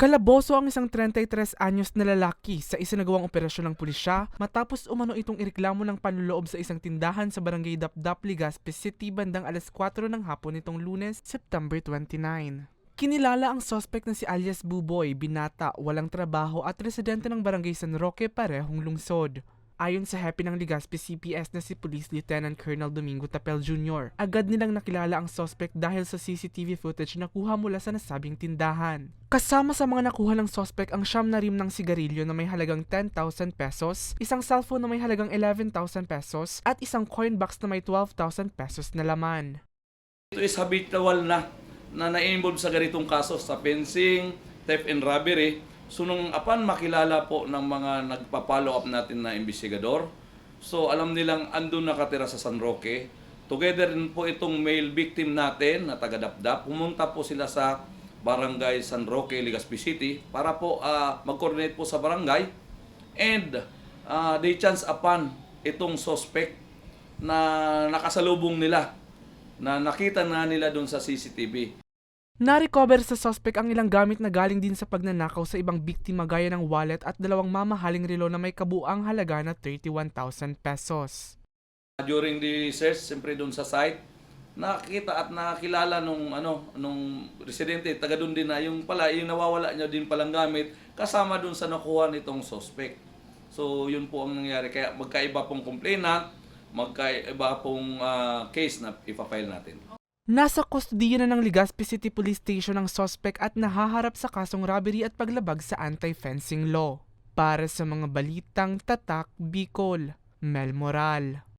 Kalaboso ang isang 33 anyos na lalaki sa isinagawang operasyon ng pulisya matapos umano itong ireklamo ng panloob sa isang tindahan sa barangay Dapdap, Legazpi City bandang alas 4 ng hapon nitong lunes, September 29. Kinilala ang suspect na si alias Buboy, binata, walang trabaho at residente ng barangay San Roque, parehong lungsod. Ayon sa happy ng Legazpi CPS na si Police Lieutenant Colonel Domingo Tapel Jr., agad nilang nakilala ang suspect dahil sa CCTV footage na kuha mula sa nasabing tindahan. Kasama sa mga nakuha ng suspect ang siyam na rim ng sigarilyo na may halagang 10,000 pesos, isang cellphone na may halagang 11,000 pesos, at isang coin box na may 12,000 pesos na laman. Ito is habitual na na na-involve sa ganitong kaso sa fencing, theft and robbery. So nung apan makilala po ng mga nagpa-follow up natin na investigador, so alam nilang andun nakatira sa San Roque. Together din po itong male victim natin na taga-Dapdap. Pumunta po sila sa Barangay San Roque, Legazpi City para po ah, mag-coordinate po sa barangay and ah, they chance upon itong suspect na nakasalubong nila na nakita na nila doon sa CCTV. Na-recover sa suspect ang ilang gamit na galing din sa pagnanakaw sa ibang biktima gaya ng wallet at dalawang mamahaling relo na may kabuang halaga na 31,000 pesos. During the search, siyempre doon sa site, nakita at nakilala nung ano nung residente taga doon din na yung pala yung nawawala niya din palang gamit kasama doon sa nakuha nitong suspect. So yun po ang nangyari kaya magkaiba pong complainant, magkaiba pong ah, case na ipafile natin. Nasa kustodiya na ng Legazpi City Police Station ang suspect at nahaharap sa kasong robbery at paglabag sa anti-fencing law. Para sa mga balitang tatak Bicol, Mel Moral.